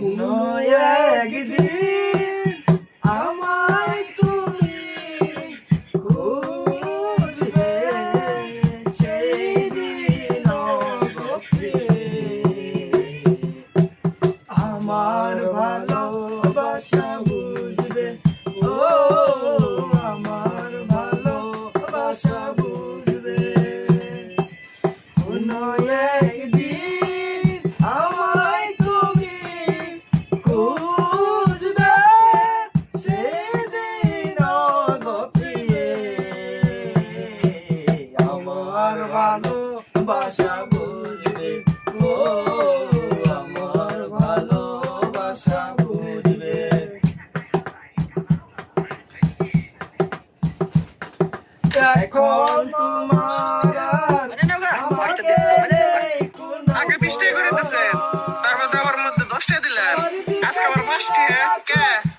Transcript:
কোনো একদিন আমায় তুমি খুঁজবে। সেই দিন আমার ভালোবাসা বুঝবে। ও আমার ভালোবাসা ভালোবাসা বুঝবে। ও আমার ভালোবাসা বুঝবে। এখন তোমার আমাকে কোনো আগে বিশ করে দিতেছেন। yeah, yeah.